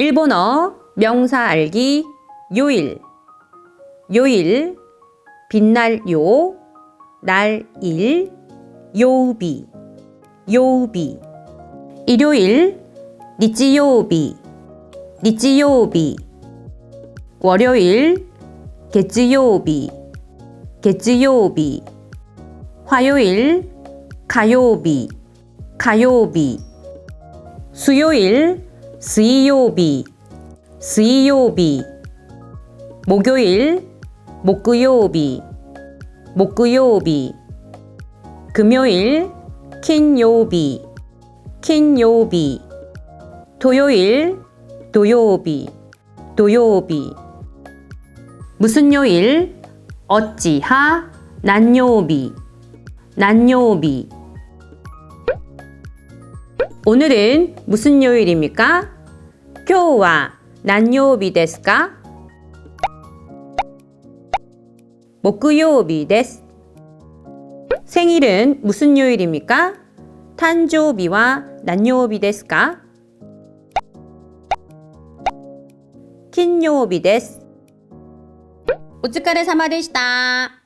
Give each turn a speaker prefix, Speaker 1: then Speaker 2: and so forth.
Speaker 1: 일본어 명사 알기 요일. 요일 빛날 요, 날 일, 요비. 요비. 일요일 니치요비. 니치요비. 월요일 개츠요비. 개츠요비. 화요일 가요비. 가요비. 수요일 수요비 수요비 목요일 목요비 목요비. 금요일 킨요비 킨요비. 토요일 도요비 도요비. 무슨 요일? 어찌하 난요비 난요비 오늘은 무슨 요일입니까? 교와 난요비 데스까? 목요비 데스 생일은 무슨 요일입니까? 탄조비와 난요비 데스까? 킨요비 데스 お疲れ様でした。